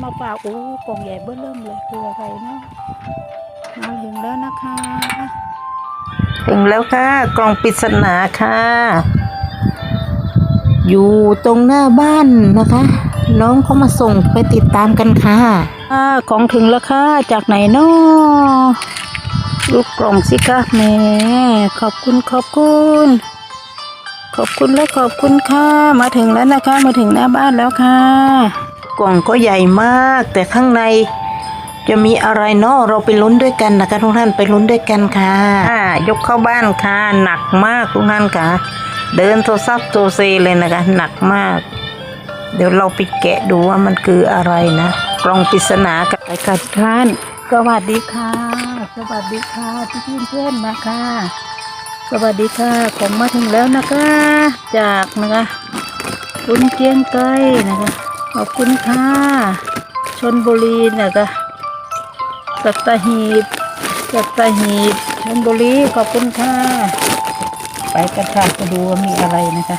มาฝากโอ้กล่องใหญ่เบ้อเริ่มเลยคืออะไรเนาะมาถึงแล้วนะคะถึงแล้วค่ะ กล่องปริศนาค่ะ อยู่ตรงหน้าบ้านนะคะ น้องเขามาส่งไปติดตามกันค่ะอ่าของถึงแล้วค่ะ จากไหนเนาะลูกกล่องสิคะแหม่ขอบคุณขอบคุณขอบคุณและขอบคุณค่ะ มาถึงแล้วนะคะ มาถึงหน้าบ้านแล้วค่ะ กล่องก็ใหญ่มาก แต่ข้างในจะมีอะไรเนาะเราไปลุ้นด้วยกันนะคะทุกท่านไปลุ้นด้วยกันค่ะอ่ายกเข้าบ้านค่ะหนักมากทุกท่านค่ะ เดินโซซับโซเซเลยนะคะ หนักมาก เดี๋ยวเราไปแกะดูว่ามันคืออะไรนะกล่องปริศนากับไปค่ะทุกท่านสวัสดีค่ะ สวัสดีค่ะพี่พี่เพื่อนมาค่ะ สวัสดีค่ะผมมาถึงแล้วนะคะ จากนะคะคุณเจียงไกลนะคะ ขอบคุณค่ะชนบุรีนะคะสัตหีบสัตหีบชนบุรีขอบคุณค่ะไปกันค่ะไปดูว่ามีอะไรนะคะ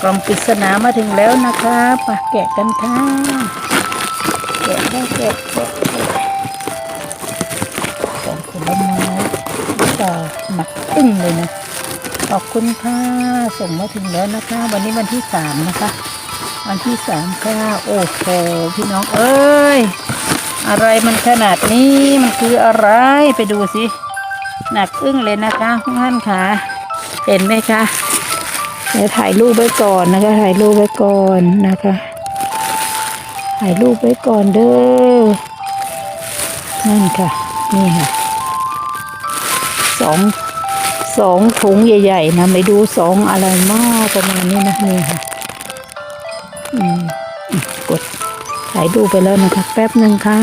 กล่องปริศนามาถึงแล้วนะคะไปแกะกันค่ะแกะได้แกะแกะแกะของผลไม้ต่อหนักตึ้งเลยนะขอบคุณค่ะส่งมาถึงแล้วนะคะ วันนี้วันที่สามนะคะ วันที่สามค่ะโอ้โหพี่น้องเอ้ย อะไรมันขนาดนี้มันคืออะไรไปดูสิ หนักอึ้งเลยนะคะทุกท่านค่ะ เห็นไหมคะเดี๋ยวถ่ายรูปไว้ก่อนนะคะ ถ่ายรูปไว้ก่อนนะคะ ถ่ายรูปไว้ก่อนเด้อนั่นค่ะ นี่ค่ะสองสองถุงใหญ่ ๆ นะ ไม่ดูสองอะไรมากประมาณนี้นะนี่ค่ะายดูไปแล้วนะคะ แป๊บหนึ่งค่ะ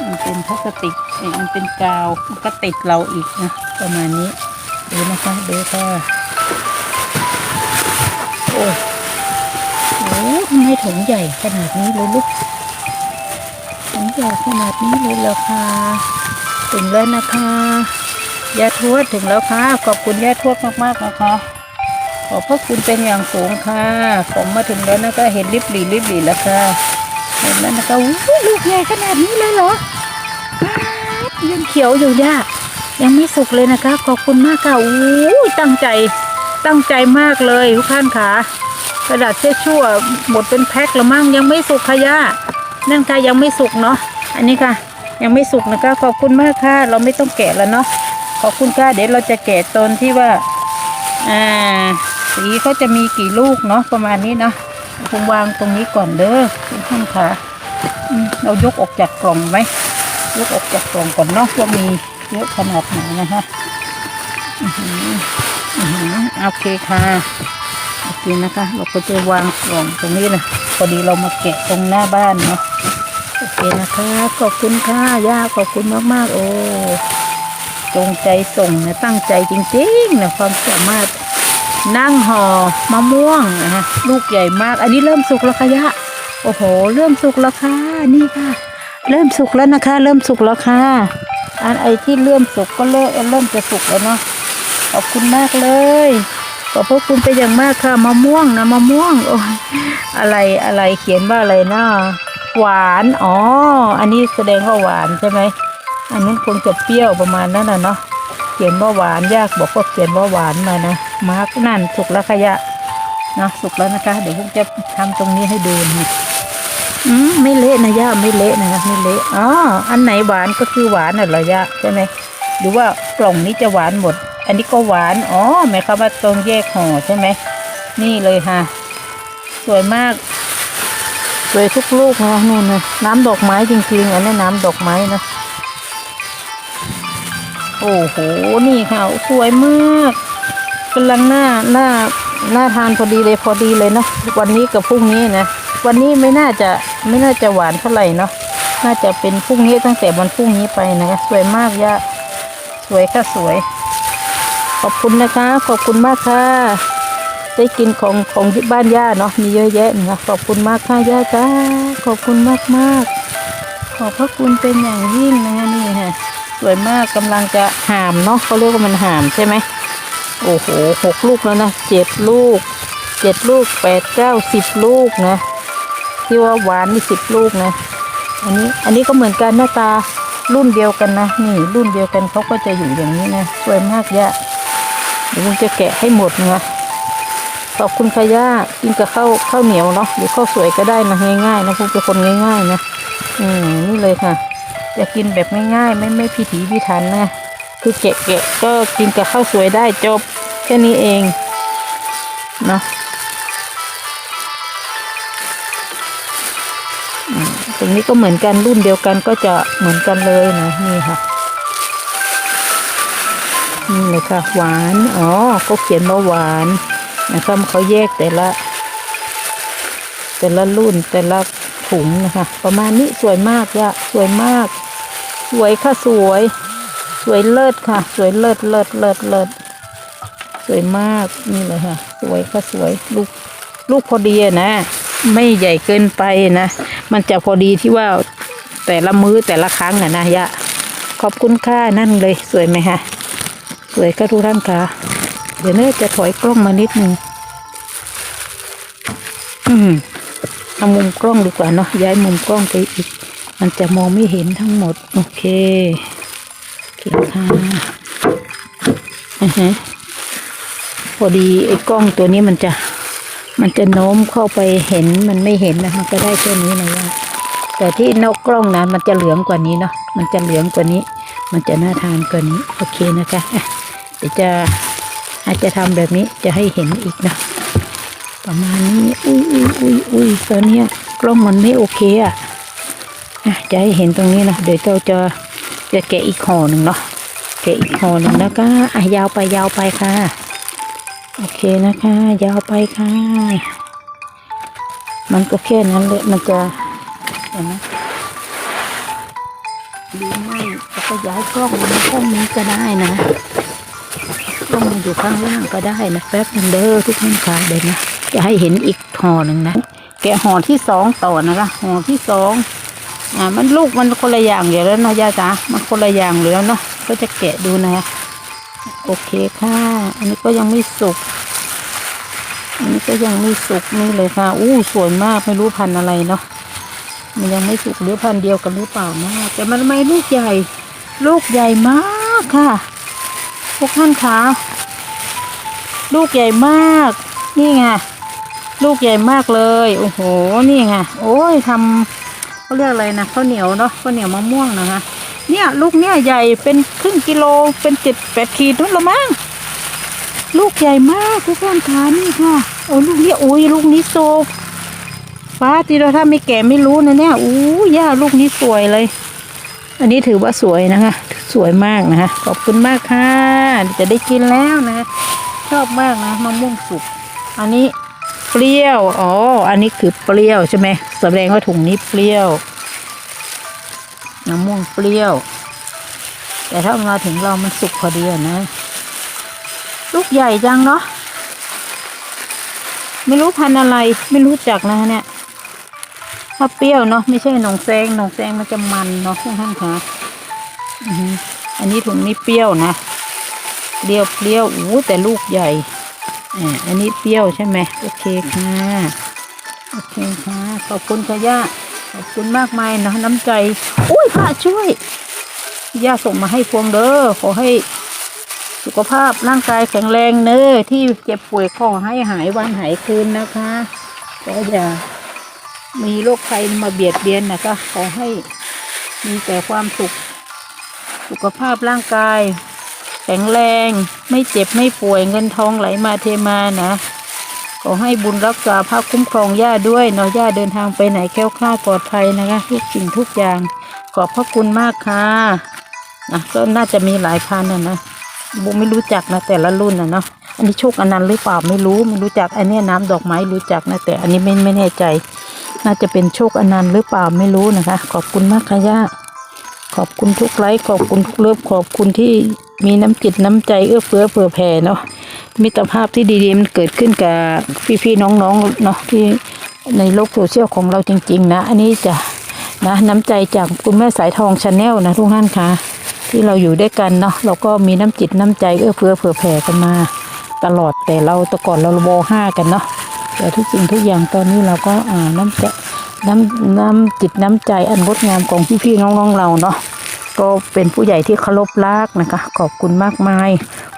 มันเป็นพลาสติกเอ้ยมันเป็นกาวมันก็ติดเราอีกนะ ประมาณนี้ ดูนะคะดูค่ะ โอ้โหทำไมถุงใหญ่ขนาดนี้เลยลูกถุงใหญ่ขนาดนี้เลยเหรอคะถึงแล้วนะคะ ยาทวดถึงแล้วค่ะ ขอบคุณยาทวดมากๆนะคะ ขอบพระคุณเป็นอย่างสูงค่ะ ผมมาถึงแล้วนะคะ เห็นริบหรี่ริบหรี่แล้วค่ะ เห็นแล้วนะคะอู้ลูกใหญ่ขนาดนี้เลยเหรอยังเขียวอยู่ย่ายังไม่สุกเลยนะคะ ขอบคุณมากค่ะอู้ตั้งใจตั้งใจมากเลยทุกท่านค่ะกระดาษเช็ดชั่วหมดเป็นแพ็คล้วมั้งยังไม่สุกค่ะย่านั่นค่ะยังไม่สุกเนาะอันนี้ค่ะ ยังไม่สุกนะคะ ขอบคุณมากค่ะ เราไม่ต้องแกะแล้วเนาะ ขอบคุณค่ะเดี๋ยวเราจะแกะตนที่ว่า อ่า สีเขาจะมีกี่ลูกเนาะประมาณนี้เนาะผมวางตรงนี้ก่อนเด้อทุกท่านค่ะเรายกออกจากกล่องไหมยกออกจากกล่องก่อนเนาะว่ามีเยอะขนาดไหนนะคะโอเคค่ะโอเคนะคะ เราก็จะวางกล่องตรงนี้นะพอดีเรามาแกะตรงหน้าบ้านเนาะโอเคนะคะ ขอบคุณค่ะย่าขอบคุณมากๆโอ้ จงใจส่งนะตั้งใจจริงๆนะความสามารถนั่งห่อมะม่วงนะฮะลูกใหญ่มาก อันนี้เริ่มสุกแล้วค่ะย่าโอ้โห เริ่มสุกแล้วค่ะนี่ค่ะ เริ่มสุกแล้วนะคะ เริ่มสุกแล้วค่ะอันไอที่เริ่มสุกก็เริ่มเริ่มจะสุกแล้วเนาะขอบคุณมากเลยขอบพระคุณเป็นอย่างมากค่ะมะม่วงนะมะม่วงโอ้ยอะไรอะไรเขียนว่าอะไรนะหวานอ๋ออันนี้แสดงว่าหวานใช่ไหม อันนั้นคงจะเปรี้ยวประมาณนั้นนะเนาะเขียนว่าหวานยากบอกว่าเขียนว่าหวานมานะมาร์กนั่นสุกแล้วขยะนะสุกแล้วนะคะ เดี๋ยวผมจะทำตรงนี้ให้ดูนะอืมไม่เละนะย่าไม่เละนะคะไม่เละอ๋ออันไหนหวานก็คือหวานน่ะเหรอย่าใช่ไหมหรือว่ากล่องนี้จะหวานหมด อันนี้ก็หวานอ๋อหมายความว่าตรงแยกห่อใช่ไหมนี่เลยค่ะ สวยมากสวยทุกลูกนะนู่นนะน้ำดอกไม้จริงๆอันนี้น้ำดอกไม้นะ โอ้โห นี่ค่ะ สวยมากกำลังหน้าหน้าหน้าทานพอดีเลยพอดีเลยเนาะวันนี้กับพรุ่งนี้นะวันนี้ไม่น่าจะไม่น่าจะหวานเท่าไหร่เนาะน่าจะเป็นพรุ่งนี้ตั้งแต่วันพรุ่งนี้ไปนะคะสวยมากย่าสวยค่ะสวย ขอบคุณนะคะ ขอบคุณมากค่ะ ได้กินของของที่บ้านย่าเนาะมีเยอะแยะนะคะขอบคุณมากค่ะย่าจ้าขอบคุณมากมากขอบพระคุณเป็นอย่างยิ่งนะคะนี่ค่ะ สวยมากกำลังจะหามเนาะเขาเรียกว่ามันหามใช่ไหมโอ้โหหกลูกแล้วนะเจ็ดลูกเจ็ดลูกแปดเก้าสิบลูกนะที่ว่าหวานนี่สิบลูกนะ อันนี้อันนี้ก็เหมือนกันหน้าตารุ่นเดียวกันนะนี่รุ่นเดียวกันเขาก็จะอยู่อย่างนี้นะสวยมากย่เดี๋ยวจะแกะให้หมดนะขอบคุณค่ะย่ากินกับข้าวข้าวเหนียวเนาะหรือข้าวสวยก็ได้นะง่ายๆนะพวกเป็นคนง่ายๆนะอืมนี่เลยค่ะ จะกินแบบง่ายๆ ไม่ไม่พิถีพิถันนะ คือแกะแกะก็กินกับข้าวสวยได้จบแค่นี้เองเนาะตรงนี้ก็เหมือนกันรุ่นเดียวกันก็จะเหมือนกันเลยนะนี่ค่ะนี่เลยค่ะหวานอ๋อเขาเขียนว่าหวานนะครับเขาแยกแต่ละ แต่ละรุ่นแต่ละถุงนะคะ ประมาณนี้สวยมากย่ะสวยมาก สวยค่ะสวย สวยเลิศค่ะ สวยเลิศเลิศเลิศเลิศสวยมากนี่เลยค่ะ สวยค่ะสวยลูกลูกพอดีนะ ไม่ใหญ่เกินไปนะ มันจะพอดีที่ว่าแต่ละมื้อแต่ละครั้งอะนะยะ ขอบคุณค่านั่นเลยสวยไหมคะสวยค่ะทุกท่านค่ะ เดี๋ยวเน่จะถอยกล้องมานิดนึงอืมเอามุมกล้องดีกว่าเนาะย้ายมุมกล้องไปอีก มันจะมองไม่เห็นทั้งหมด โอเคโอเคค่ะอือฮะพอดีไอ้กล้องตัวนี้มันจะ มันจะโน้มเข้าไปเห็นมันไม่เห็นนะมันก็ได้แค่นี้นะย่าแต่ที่นอกกล้องนะมันจะเหลืองกว่านี้เนาะมันจะเหลืองกว่านี้ มันจะน่าทานกว่านี้ โอเคนะคะเดี๋ยวจะอาจจะทำแบบนี้จะให้เห็นอีกนะประมาณนี้อุ้ยอุ้ยอุ้ยอุ้ยตอนนี้กล้องมันไม่โอเคอะ่ะ จะให้เห็นตรงนี้นะเดี๋ยวเราจะจะแกะอีกห่อหนึ่งเนาะแกะอีกห่อหนึ่งแล้วก็อะยาวไปยาวไปค่ะ โอเคนะคะ ยาวไปค่ะ มันก็แค่นั้นเลยมันจะเห็นไหมดีไม่แล้วก็ย้ายกล้องมาห้องนี้ก็ได้นะกล้องมันอยู่ข้างล่างก็ได้นะแป๊บนึงเด้อทุกท่านค่ะเดี๋ยวนะจะให้เห็นอีกห่อหนึ่งนะแกะห่อที่สองต่อนะคะห่อที่สอง อ่ามันลูกมันคนละอย่างอยู่แล้วนะย่าจ๋ามันคนละอย่างอยู่แล้วเนาะก็จะแกะดูนะโอเคค่ะ อันนี้ก็ยังไม่สุกอันนี้ก็ยังไม่สุกนี่เลยค่ะอู้สวยมากไม่รู้พันธุ์อะไรเนาะมันยังไม่สุกหรือพันเดียวกันหรือเปล่านะแต่มันไม่ลูกใหญ่ ลูกใหญ่มากค่ะพวกท่านคะลูกใหญ่มาก นี่ไงลูกใหญ่มากเลย โอ้โหนี่ไงโอ้ยทำ เขาเรียกอะไรนะข้าวเหนียวเนาะข้าวเหนียวมะม่วงนะคะ เนี่ยลูกเนี่ยใหญ่เป็นครึ่งกิโลเป็นเจ็ดแปดขีดนู่นละมั้งลูกใหญ่มากทุกท่านคะนี่ค่ะโอ้ลูกนี้อุ้ยลูกนี้โซฟ้าทีเราถ้าไม่แก่ไม่รู้นะเนี่ยอู้ย่าลูกนี้สวยเลย อันนี้ถือว่าสวยนะคะ สวยมากนะคะขอบคุณมากค่ะจะได้กินแล้วนะชอบมากนะมะม่วงสุกอันนี้ เปรี้ยว อ๋อ อันนี้คือเปรี้ยวใช่ไหมแสดงว่าถุงนี้เปรี้ยวมะม่วงเปรี้ยว แต่ถ้ามาถึงเรามันสุกพอดีนะ ลูกใหญ่จังเนาะ ไม่รู้พันอะไร ไม่รู้จักนะเนี่ย ถ้าเปรี้ยวเนาะไม่ใช่หนองแซงหนองแซงมันจะมันเนาะท่านท่านคะอันนี้ถุงนี้เปรี้ยวนะเปรี้ยวเปรี้ยวอู้แต่ลูกใหญ่ อ่าอันนี้เปรี้ยวใช่ไหมโอเคค่ะ โอเคค่ะ ขอบคุณค่ะย่า ขอบคุณมากมายเนาะน้ำใจ อุ้ยพระช่วย ย่าส่งมาให้พวงเด้อ ขอให้สุขภาพร่างกายแข็งแรงเนอที่เจ็บป่วยขอให้หายวันหายคืนนะคะก็อย่ามีโรคภัยมาเบียดเบียนนะคะขอให้มีแต่ความสุข สุขภาพร่างกาย ข็งแรง ไม่เจ็บไม่ป่วยเงินทองไหลมาเทมานะ ขอให้บุญรักษาภาคคุ้มครองย่าด้วยเนาะย่าเดินทางไปไหนแคล้วคลาดปลอดภัยนะคะ ทุกสิ่งทุกอย่าง ขอบพระคุณมากค่ะนะก็น่าจะมีหลายพันนะนะบูไม่รู้จักนะแต่ละรุ่นนะเนาะอันนี้โชคอนันต์หรือเปล่าไม่รู้ไม่รู้จักอันนี้น้ำดอกไม้รู้จักนะแต่อันนี้ไม่ไม่แน่ใจ น่าจะเป็นโชคอนันต์หรือเปล่าไม่รู้นะคะ ขอบคุณมากค่ะย่า ขอบคุณทุกไลค์ขอบคุณทุกเลิฟขอบคุณที่มีน้ำจิตน้ำใจเอื้อเฟื้อเผื่อแผ่เนาะมิตรภาพที่ดีๆมันเกิดขึ้นกับพี่ๆน้องๆเนาะที่ในโลกโซเชียลของเราจริง ๆ นะ อันนี้จะนะน้ำใจจากคุณแม่สายทองชาแนลนะทุกท่านคะที่เราอยู่ด้วยกันเนาะเราก็มีน้ำจิตน้ำใจเอื้อเฟื้อเผื่อแผ่กันมา ตลอดแต่เราแต่ก่อนเราโบห้ากันเนาะแต่ทุกสิ่งทุกอย่างตอนนี้เราก็อ่าน้ำใจ น้ำน้ำจิตน้ำใจอันงดงามของพี่ๆน้องๆเราเนาะก็เป็นผู้ใหญ่ที่เคารพรักนะคะ ขอบคุณมากมาย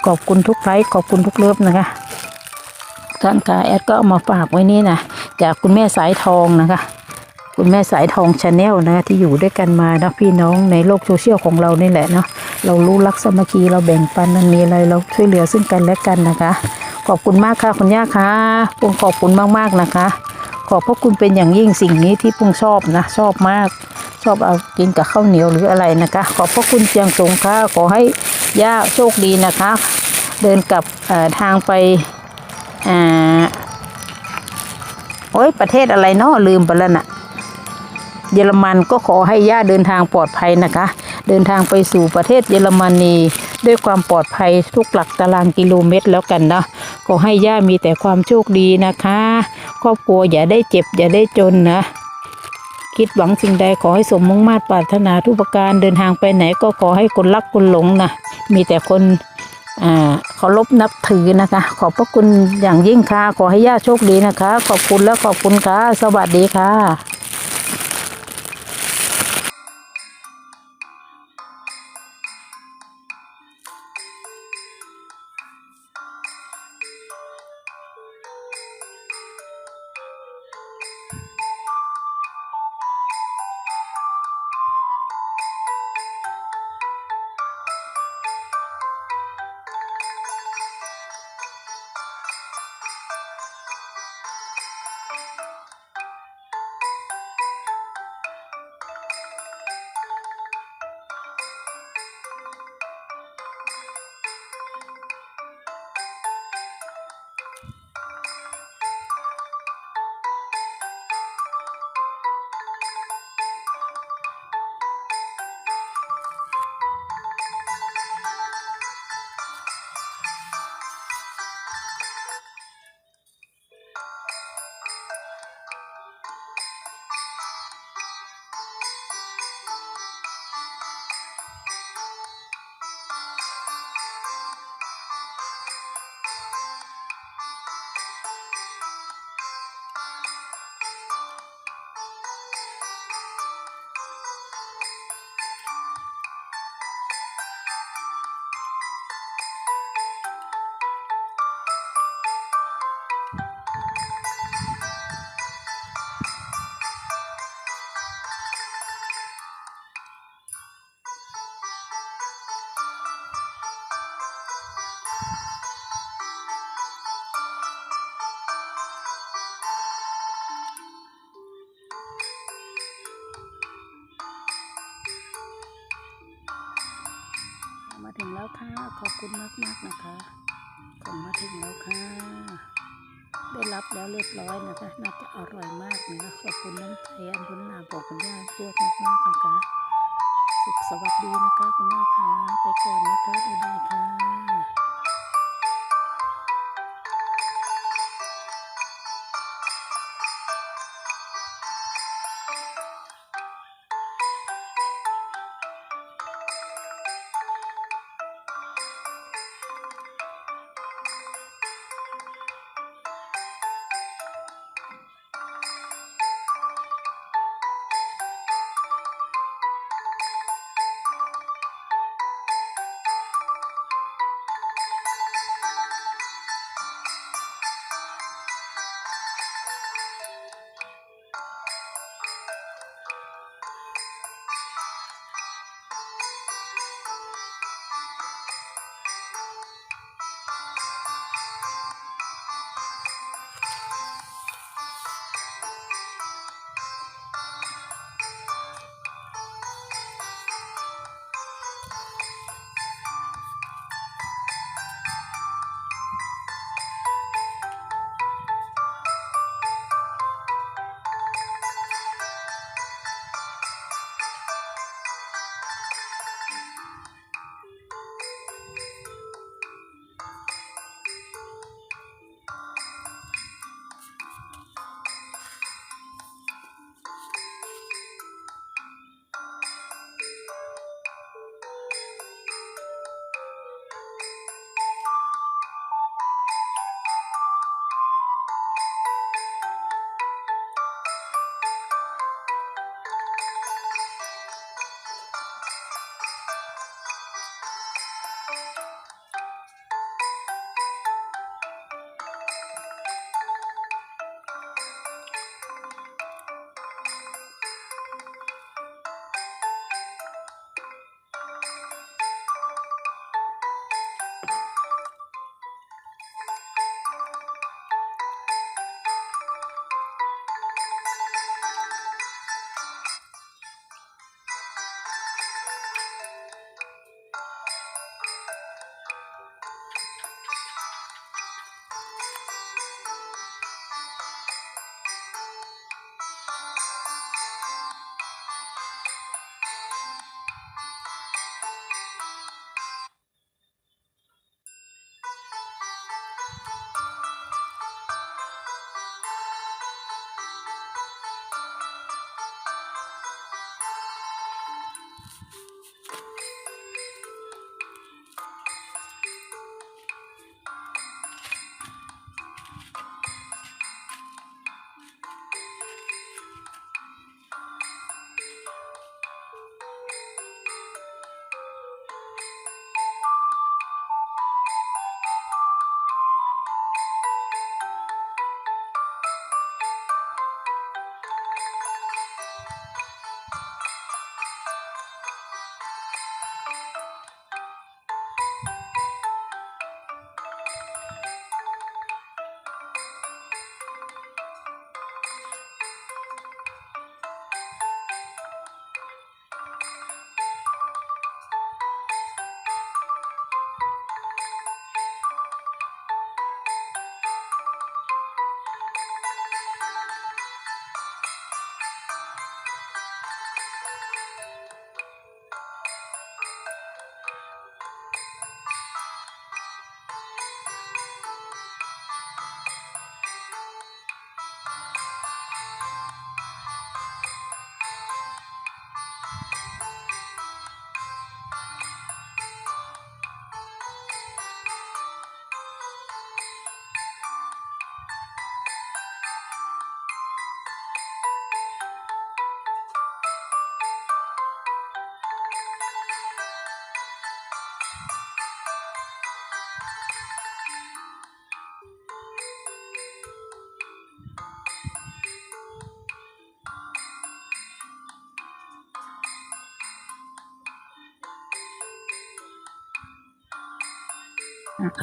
ขอบคุณทุกไลค์ขอบคุณทุกเลิฟนะคะท่านคะแอดก็เอามาฝากไว้นี่นะจากคุณแม่สายทองนะคะคุณแม่สายทองชาแนลนะที่อยู่ด้วยกันมานะพี่น้องในโลกโซเชียลของเรานี่แหละเนาะเรารู้รักสมัคคีเราแบ่งปันมันมีอะไรเราช่วยเหลือซึ่งกันและกันนะคะ ขอบคุณมากค่ะคุณย่าค่ะขอบคุณมากๆนะคะ ขอบพระคุณเป็นอย่างยิ่งสิ่งนี้ที่ปุงชอบนะ ชอบมาก ชอบเอากินกับข้าวเหนียวหรืออะไรนะคะ ขอบพระคุณเจียงสงค่ะขอให้ย่าโชคดีนะคะ เดินกลับทางไปอ่าโอ้ยประเทศอะไรเนาะลืมไปแล้วน่ะเยอรมันก็ขอให้ย่าเดินทางปลอดภัยนะคะ เดินทางไปสู่ประเทศเยอรมนี ด้วยความปลอดภัยทุกหลักตารางกิโลเมตรแล้วกันเนาะขอให้ย่ามีแต่ความโชคดีนะคะ ครอบครัวอย่าได้เจ็บอย่าได้จนนะคิดหวังสิ่งใดขอให้สมมุ่งมาตรปรารถนาทุกประการเดินทางไปไหนก็ขอให้คนรักคนหลงนะมีแต่คนอ่าเคารพนับถือนะคะ ขอบพระคุณอย่างยิ่งค่ะ ขอให้ย่าโชคดีนะคะ ขอบคุณและขอบคุณค่ะ สวัสดีค่ะ คุณมากมากๆนะคะ ของมาถึงแล้วค่ะ ได้รับแล้วเรียบร้อยนะคะ น่าจะอร่อยมากนะคะขอบคุณน้ำใจอันล้นหลามของคุณย่าพวกมากๆนะคะ สุขสวัสดีนะคะคุณย่าค่ะ ไปก่อนนะคะบ๊ายบายค่ะ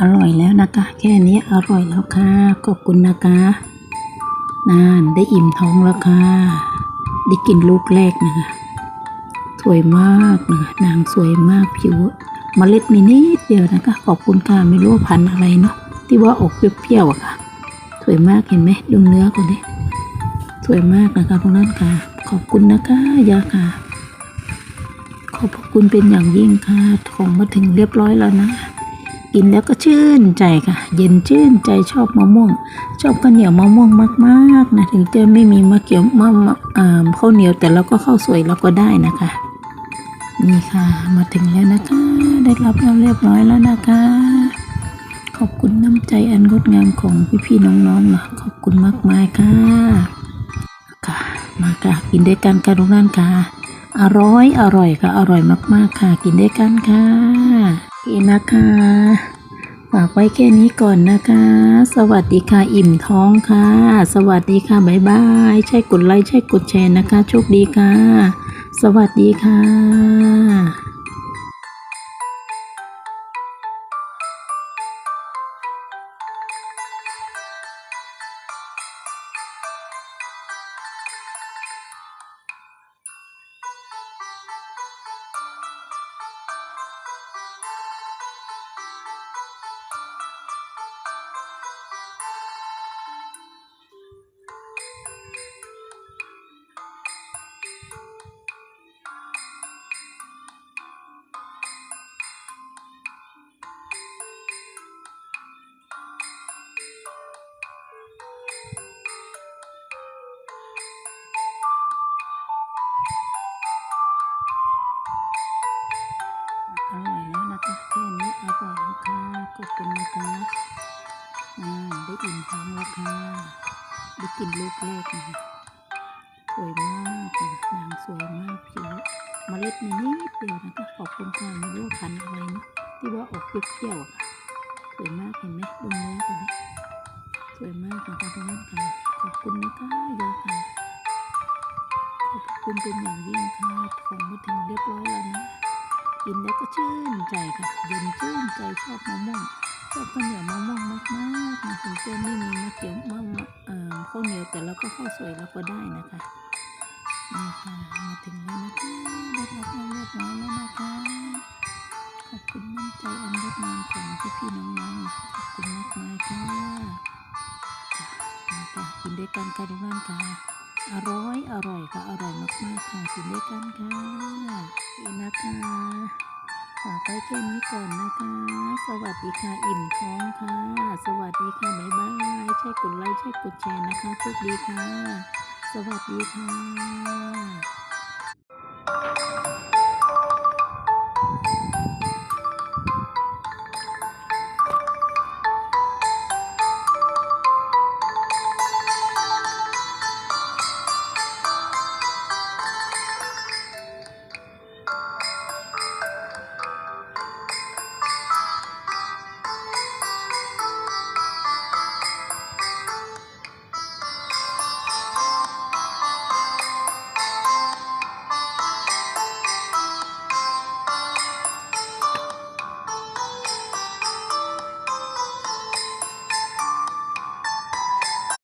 อร่อยแล้วนะคะ แค่นี้อร่อยแล้วค่ะ ขอบคุณนะคะนานได้อิ่มท้องแล้วค่ะ ได้กินลูกแรกนะคะสวยมากนะคะนางสวยมากผิวเมล็ดมีนิดเดียวนะคะ ขอบคุณค่ะไม่รู้พันอะไรเนาะที่ว่าออกเปรี้ยวๆอะค่ะ สวยมากเห็นไหมดูเนื้อก่อนดิสวยมากนะคะตรงนั้นค่ะ ขอบคุณนะคะยาค่ะ ขอบพระคุณเป็นอย่างยิ่งค่ะของมาถึงเรียบร้อยแล้วนะ กินแล้วก็ชื่นใจค่ะ เย็นชื่นใจชอบมะม่วง ชอบข้าวเหนียวมะม่วงมากๆนะถึงจะไม่มีมะเขียวมะมะอ่าข้าวเหนียวแต่เราก็ข้าวสวยเราก็ได้นะคะ นี่ค่ะ มาถึงแล้วนะคะ ได้รับแล้วเรียบร้อยแล้วนะคะ ขอบคุณน้ำใจอันงดงามของพี่ๆน้องๆนะขอบคุณมากมายค่ะค่ะ มาค่ะกินด้วยกันค่ะทุกท่านค่ะอร่อยอร่อยค่ะอร่อยมากๆค่ะ กินด้วยกันค่ะ เคนะคะ ฝากไว้แค่นี้ก่อนนะคะ สวัสดีค่ะ อิ่มท้องค่ะ สวัสดีค่ะ บ๊ายบาย ใช่กดไลค์ ใช่กดแชร์นะคะ โชคดีค่ะ สวัสดีค่ะ กินลูกแรกนะคะสวยมากนางสวยมากผิวเมล็ดมีนิดเดียวนะคะขอบคุณค่ะม่รู้ว่าพันธุ์อะไรนะที่ว่าออกเปรี้ยวๆค่ะสวยมากเห็นไหมดูเนื้อกันดิสวยมากนะคะตรงนั้นค่ะขอบคุณนะคะยาค่ะขอบคุณเป็นอย่างยิ่งค่ะของมาถึงเรียบร้อยแล้วนะกินแล้วก็ชื่นใจค่ะเย็นชื่นใจชอบมะม่วง ชอบข้าวเหนียวมะม่วงมากๆนะถึงจะไม่มีมะเขียวมะมะเอ่อข้าวเหนียวแต่เราก็ข้าวสวยเราก็ได้นะคะนี่ค่ะมาถึงแล้วนะคะได้รับแล้วเรียบร้อยแล้วนะคะขอบคุณน้ำใจอันงดงามของพี่ๆน้องๆขอบคุณมากมายค่ะค่ะมาค่ะกินด้วยกันค่ะทุกท่านค่ะอร่อยอร่อยค่ะอร่อยมากๆค่ะกินด้วยกันค่ะนี่นะคะ ขอไปแค่นี้ก่อนนะคะ สวัสดีค่ะอิ่มท้องค่ะ สวัสดีค่ะบ๊ายบายใช่กดไลค์ใช่กดแชร์นะคะโชคดีค่ะ สวัสดีค่ะ